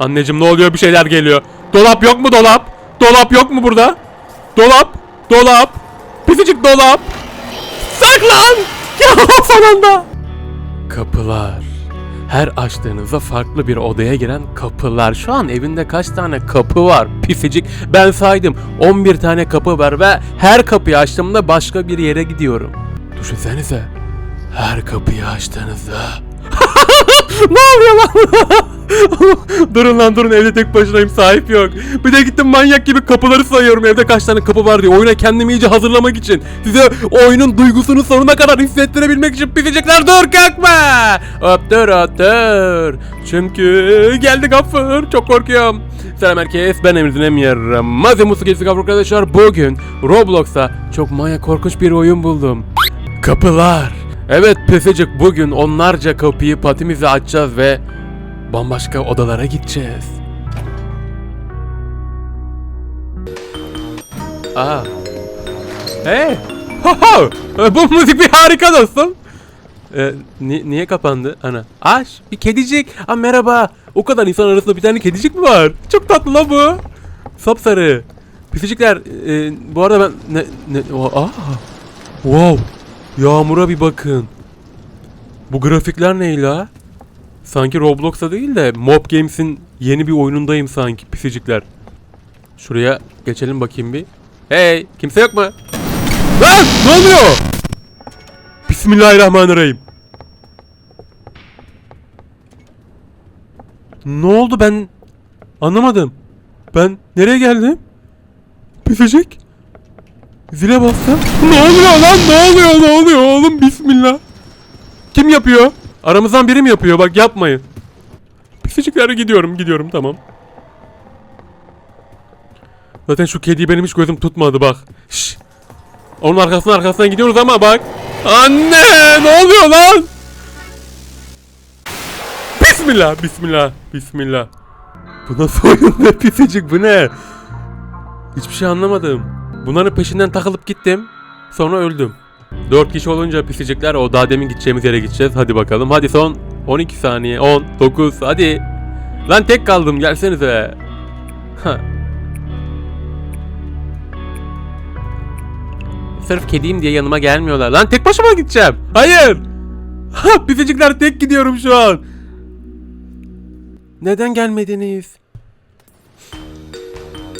Anneciğim ne oluyor bir şeyler geliyor. Dolap yok mu dolap? Dolap yok mu burada? Dolap. Dolap. Pisicik dolap. Saklan. Ya sonunda. Kapılar. Her açtığınızda farklı bir odaya giren kapılar. Şu an evinde kaç tane kapı var? Pisicik. Ben saydım. 11 tane kapı var ve her kapıyı açtığımda başka bir yere gidiyorum. Düşünsenize. Her kapıyı açtığınızda ne oluyor lan? durun lan durun evde tek başınayım sahip yok. Bir de gittim manyak gibi kapıları sayıyorum evde kaç tane kapı var diye. Oyuna kendimi iyice hazırlamak için. Size oyunun duygusunu sonuna kadar hissettirebilmek için bitecekler. Dur kalkma. Hop dur. Çünkü geldi gafur. Çok korkuyorum. Selam herkes ben Emir. Mazim Musu Gezdik arkadaşlar. Bugün Roblox'ta çok maya korkunç bir oyun buldum. Kapılar. Evet Pesecik bugün onlarca kapıyı patimizle açacağız ve bambaşka odalara gideceğiz. Aa. Hey. Ho ho. E, Bu müzik bir harika dostum. Ee, ni- niye kapandı ana? Aş bir kedicik. Aa, merhaba. O kadar insan arasında bir tane kedicik mi var? Çok tatlı la bu. Sapsarı. Pisicikler e, bu arada ben ne ne aa. Wow. Yağmura bir bakın. Bu grafikler ne la? Sanki Roblox'a değil de Mob Games'in yeni bir oyunundayım sanki pisicikler. Şuraya geçelim bakayım bir. Hey kimse yok mu? Lan ne oluyor? Bismillahirrahmanirrahim. Ne oldu ben anlamadım. Ben nereye geldim? Pisicik. Zile bastım. Ne oluyor lan? Ne oluyor? Ne oluyor oğlum? Bismillah. Kim yapıyor? Aramızdan biri mi yapıyor? Bak yapmayın. Pisiciklere gidiyorum. Gidiyorum tamam. Zaten şu kediyi benim hiç gözüm tutmadı bak. Şş. Onun arkasından arkasından gidiyoruz ama bak. Anne! Ne oluyor lan? Bismillah, bismillah, bismillah. Bu nasıl oyun ne pisicik bu ne? Hiçbir şey anlamadım. Bunların peşinden takılıp gittim. Sonra öldüm. 4 kişi olunca pisicikler o daha demin gideceğimiz yere gideceğiz. Hadi bakalım. Hadi son 12 saniye. 10, 9, hadi. Lan tek kaldım gelsenize. Ha. Sırf kediyim diye yanıma gelmiyorlar. Lan tek başıma gideceğim. Hayır. Ha, pisicikler tek gidiyorum şu an. Neden gelmediniz?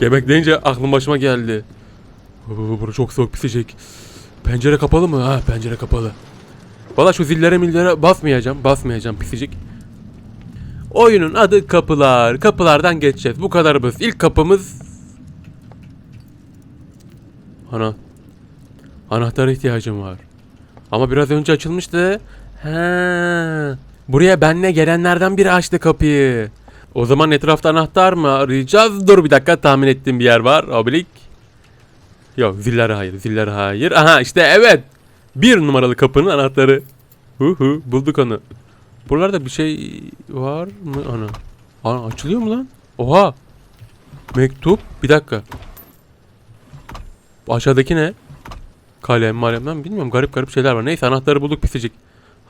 Yemek deyince aklım başıma geldi. Burası çok soğuk pisecek. Pencere kapalı mı? Ha pencere kapalı. Valla şu zillere millere basmayacağım. Basmayacağım pisecek. Oyunun adı kapılar. Kapılardan geçeceğiz. Bu kadar basit. İlk kapımız... Ana. Anahtara ihtiyacım var. Ama biraz önce açılmıştı. He. Buraya benle gelenlerden biri açtı kapıyı. O zaman etrafta anahtar mı arayacağız? Dur bir dakika tahmin ettiğim bir yer var. Oblik. Yok ziller hayır ziller hayır. Aha işte evet. Bir numaralı kapının anahtarı. Hu hu bulduk onu. Buralarda bir şey var mı ana? Ana açılıyor mu lan? Oha. Mektup. Bir dakika. Aşağıdaki ne? Kalem malemden bilmiyorum garip garip şeyler var. Neyse anahtarı bulduk pisicik.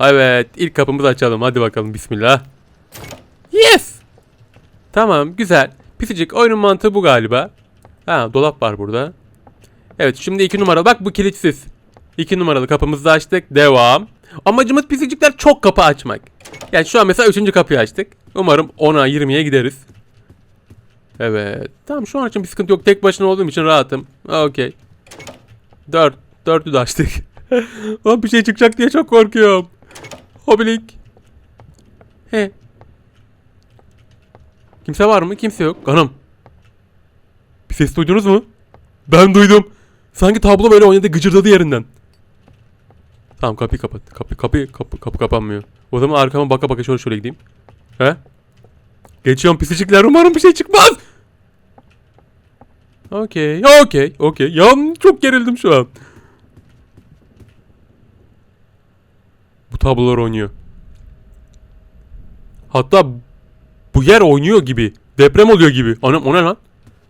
Evet ilk kapımızı açalım hadi bakalım bismillah. Yes. Tamam güzel. Pisicik oyunun mantığı bu galiba. Ha dolap var burada. Evet şimdi iki numara. Bak bu kilitsiz. İki numaralı kapımızı açtık. Devam. Amacımız pisicikler çok kapı açmak. Yani şu an mesela üçüncü kapıyı açtık. Umarım 10'a 20'ye gideriz. Evet. Tamam şu an için bir sıkıntı yok. Tek başına olduğum için rahatım. Okey. Dört. Dördü de açtık. Lan bir şey çıkacak diye çok korkuyorum. Hobilik. He. Kimse var mı? Kimse yok. Anam. Bir ses duydunuz mu? Ben duydum. Sanki tablo böyle oynadı gıcırdadı yerinden. Tamam kapıyı kapat. Kapı kapı kapı kapı kapanmıyor. O zaman arkama baka baka şöyle şöyle gideyim. He? Geçiyorum pisicikler umarım bir şey çıkmaz. Okey. Okey. Okey. Ya çok gerildim şu an. Bu tablolar oynuyor. Hatta bu yer oynuyor gibi. Deprem oluyor gibi. Anam o ne lan?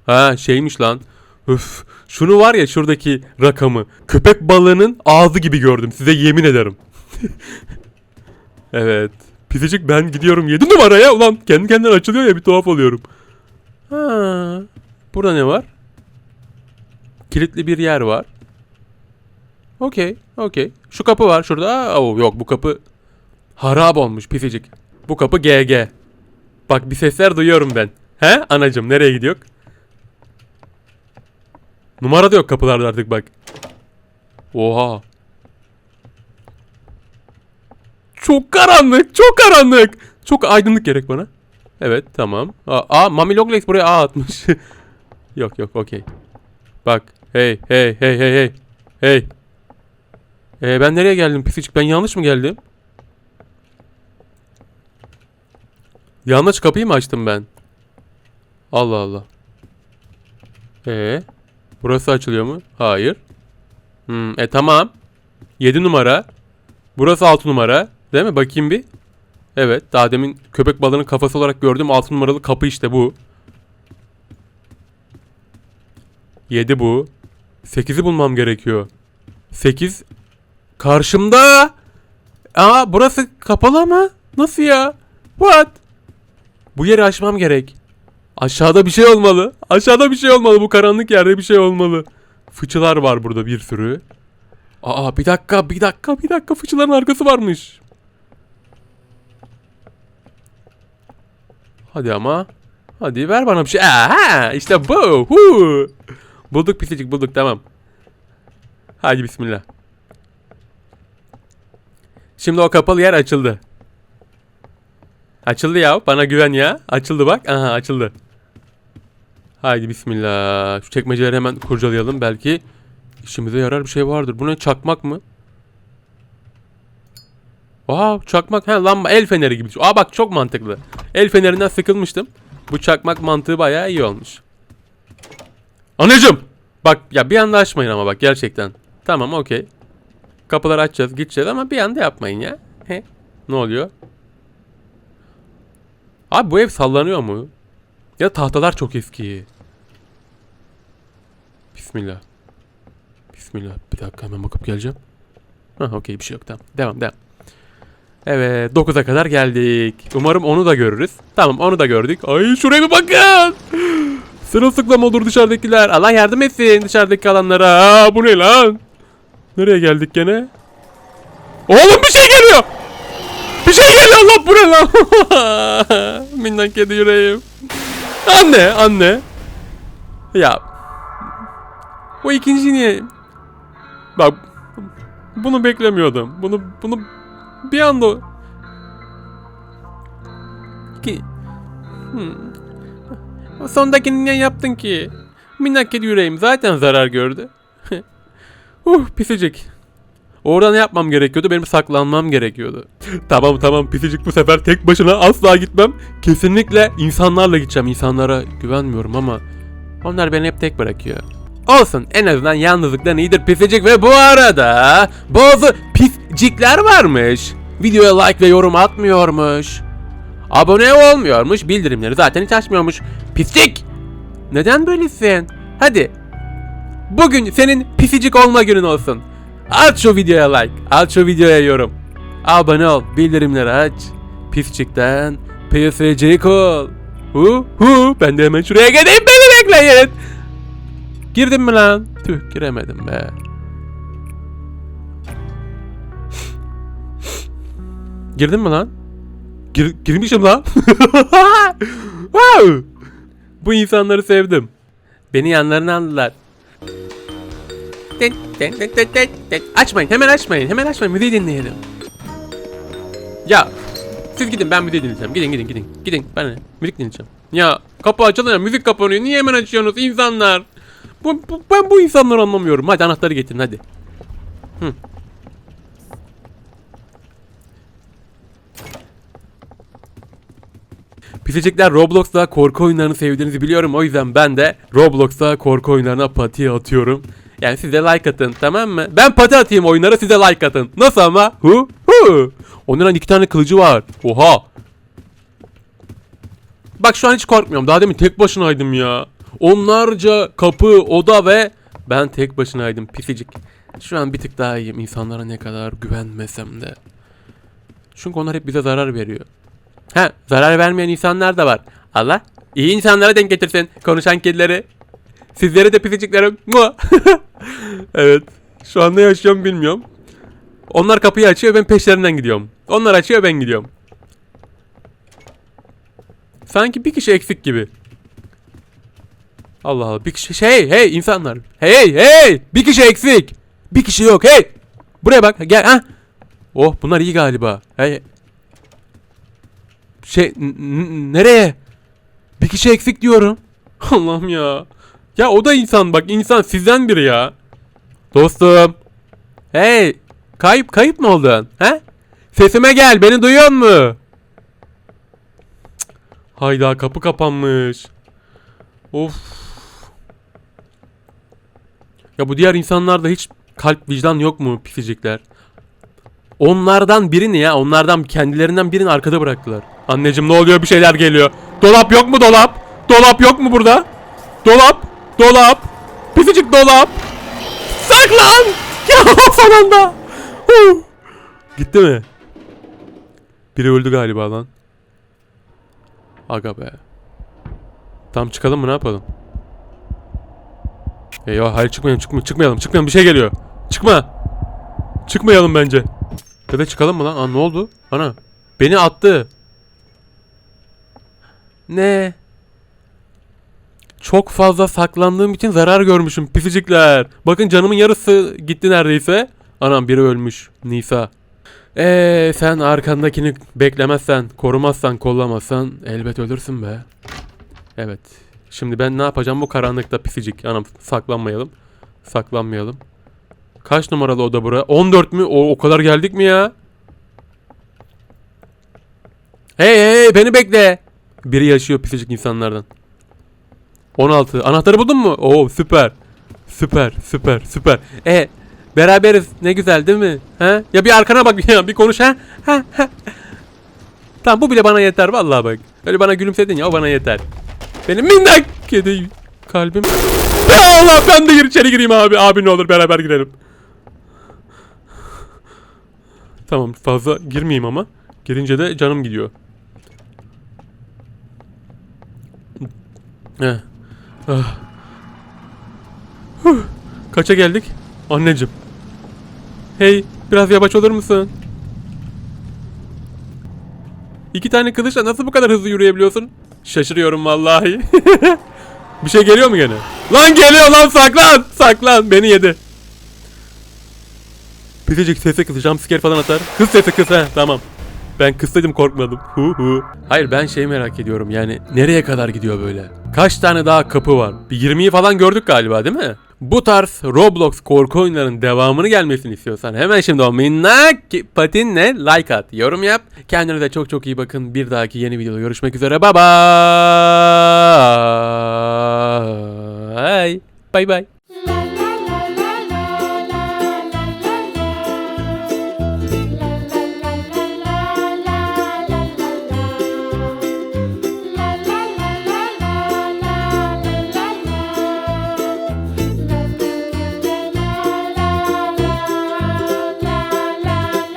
Ha şeymiş lan. Öf. Şunu var ya şuradaki rakamı. Köpek balığının ağzı gibi gördüm. Size yemin ederim. evet. Pisicik ben gidiyorum 7 numaraya. Ulan kendi kendine açılıyor ya bir tuhaf oluyorum. Ha. Burada ne var? Kilitli bir yer var. Okey, okey. Şu kapı var şurada. Aa, yok bu kapı harap olmuş pisicik. Bu kapı GG. Bak bir sesler duyuyorum ben. He anacım nereye gidiyor? Numara da yok kapılarda artık bak. Oha. Çok karanlık, çok karanlık. Çok aydınlık gerek bana. Evet, tamam. Aa, aa Mami Longlegs buraya A atmış. yok yok, okey. Bak, hey, hey, hey, hey, hey. Hey. Ee, ben nereye geldim pisicik? Ben yanlış mı geldim? Yanlış kapıyı mı açtım ben? Allah Allah. Ee, burası açılıyor mu? Hayır. Hmm, e tamam. 7 numara. Burası 6 numara. Değil mi? Bakayım bir. Evet. Daha demin köpek balığının kafası olarak gördüğüm 6 numaralı kapı işte bu. 7 bu. 8'i bulmam gerekiyor. 8 karşımda. Aa burası kapalı mı? Nasıl ya? What? Bu yeri açmam gerek. Aşağıda bir şey olmalı. Aşağıda bir şey olmalı. Bu karanlık yerde bir şey olmalı. Fıçılar var burada bir sürü. Aa bir dakika bir dakika bir dakika fıçıların arkası varmış. Hadi ama. Hadi ver bana bir şey. Aha işte bu. Hu. Bulduk pisicik bulduk tamam. Hadi bismillah. Şimdi o kapalı yer açıldı. Açıldı ya. Bana güven ya. Açıldı bak. Aha açıldı. Haydi bismillah. Şu çekmeceleri hemen kurcalayalım. Belki işimize yarar bir şey vardır. Bu ne çakmak mı? Aa çakmak. Ha lamba el feneri gibi. Aa bak çok mantıklı. El fenerinden sıkılmıştım. Bu çakmak mantığı bayağı iyi olmuş. Anacım. Bak ya bir anda açmayın ama bak gerçekten. Tamam okey. Kapıları açacağız gideceğiz ama bir anda yapmayın ya. He. Ne oluyor? Abi bu ev sallanıyor mu? Ya tahtalar çok eski. Bismillah. Bismillah. Bir dakika hemen bakıp geleceğim. Ha okey bir şey yok tamam. Devam devam. Evet 9'a kadar geldik. Umarım onu da görürüz. Tamam onu da gördük. Ay şuraya bir bakın. Sırılsıklam olur dışarıdakiler. Allah yardım etsin dışarıdaki kalanlara. Aa, bu ne lan? Nereye geldik gene? Oğlum bir şey geliyor. Bir şey geliyor lan bu ne lan? Minnak kedi yüreğim. Anne anne. Ya. O ikinci niye? Bak. Bunu beklemiyordum. Bunu bunu bir anda ki hmm. Sondakini niye yaptın ki? Minnak kedi yüreğim zaten zarar gördü. uh pisicik. Orada ne yapmam gerekiyordu? Benim saklanmam gerekiyordu. tamam tamam pisicik bu sefer tek başına asla gitmem. Kesinlikle insanlarla gideceğim. İnsanlara güvenmiyorum ama onlar beni hep tek bırakıyor. Olsun en azından yalnızlıktan iyidir pisicik ve bu arada bazı piscikler varmış. Videoya like ve yorum atmıyormuş. Abone olmuyormuş. Bildirimleri zaten hiç açmıyormuş. Piscik! Neden böylesin? Hadi. Bugün senin pisicik olma günün olsun. At şu videoya like. At şu videoya yorum. Abone ol. Bildirimleri aç. Pisçikten PSC'lik ol. Hu hu. Ben de hemen şuraya geleyim. Beni bekleyin. Girdin mi lan? Tüh giremedim be. Girdin mi lan? Gir, girmişim lan. Bu insanları sevdim. Beni yanlarına aldılar. Açmayın hemen açmayın hemen açmayın müziği dinleyelim. Ya siz gidin ben müziği dinleyeceğim gidin gidin gidin gidin ben müzik dinleyeceğim. Ya kapı açılıyor müzik kapanıyor niye hemen açıyorsunuz insanlar? Bu, bu, ben bu insanları anlamıyorum hadi anahtarı getirin hadi. Hı. Pisicikler Roblox'ta korku oyunlarını sevdiğinizi biliyorum. O yüzden ben de Roblox'ta korku oyunlarına pati atıyorum. Yani siz de like atın tamam mı? Ben pati atayım oyunlara siz de like atın. Nasıl ama? Hu hu. Onların iki tane kılıcı var. Oha. Bak şu an hiç korkmuyorum. Daha demin tek başınaydım ya. Onlarca kapı, oda ve ben tek başınaydım pisicik. Şu an bir tık daha iyiyim. İnsanlara ne kadar güvenmesem de. Çünkü onlar hep bize zarar veriyor. Ha, zarar vermeyen insanlar da var. Allah iyi insanlara denk getirsin konuşan kedileri. Sizleri de pisiciklerim. Evet. Şu an ne yaşıyorum bilmiyorum. Onlar kapıyı açıyor ben peşlerinden gidiyorum. Onlar açıyor ben gidiyorum. Sanki bir kişi eksik gibi. Allah Allah bir kişi şey hey insanlar. Hey hey bir kişi eksik. Bir kişi yok hey. Buraya bak gel ha. Oh bunlar iyi galiba. Hey. Şey nereye? Bir kişi eksik diyorum. Allah'ım ya. Ya o da insan bak insan sizden biri ya. Dostum. Hey. Kayıp kayıp mı oldun? He? Sesime gel beni duyuyor mu? Hayda kapı kapanmış. Of. Ya bu diğer insanlarda hiç kalp vicdan yok mu pisicikler? Onlardan birini ya onlardan kendilerinden birini arkada bıraktılar. Anneciğim ne oluyor bir şeyler geliyor. Dolap yok mu dolap? Dolap yok mu burada? Dolap. Dolap. Pisicik dolap. Saklan. Ya son anda. Gitti mi? Biri öldü galiba lan. Aga be. Tam çıkalım mı ne yapalım? Eyvah hayır çıkmayalım çıkma, çıkmayalım çıkmayalım bir şey geliyor. Çıkma. Çıkmayalım bence. Da çıkalım mı lan? Aa ne oldu? Ana. Beni attı. Ne? Çok fazla saklandığım için zarar görmüşüm pisicikler. Bakın canımın yarısı gitti neredeyse. Anam biri ölmüş. Nisa. Eee sen arkandakini beklemezsen, korumazsan, kollamazsan elbet ölürsün be. Evet. Şimdi ben ne yapacağım bu karanlıkta pisicik. Anam saklanmayalım. Saklanmayalım. Kaç numaralı oda bura? 14 mü? O, o kadar geldik mi ya? Hey hey beni bekle. Biri yaşıyor pisicik insanlardan. 16. Anahtarı buldun mu? Oo süper. Süper süper süper. E beraberiz ne güzel değil mi? Ha? Ya bir arkana bak ya bir konuş ha. ha, ha. Tamam bu bile bana yeter vallahi bak. Öyle bana gülümsedin ya o bana yeter. Benim minnak kedi kalbim. Ya Allah ben de gir içeri gireyim abi. Abi ne olur beraber girelim. Tamam fazla girmeyeyim ama. Girince de canım gidiyor. Heh. Ah. Kaça geldik? Anneciğim. Hey biraz yavaş olur musun? İki tane kılıçla nasıl bu kadar hızlı yürüyebiliyorsun? Şaşırıyorum vallahi. bir şey geliyor mu gene? Lan geliyor lan saklan! Saklan beni yedi. Pisicik sesi kız jumpscare falan atar. Kız sesi kız he tamam. Ben kıstaydım korkmadım. Hu hu. Hayır ben şey merak ediyorum yani nereye kadar gidiyor böyle? Kaç tane daha kapı var? Bir 20'yi falan gördük galiba değil mi? Bu tarz Roblox korku oyunlarının devamını gelmesini istiyorsan hemen şimdi o minnak patinle like at, yorum yap. Kendinize çok çok iyi bakın. Bir dahaki yeni videoda görüşmek üzere. Bye bye. Bye bye.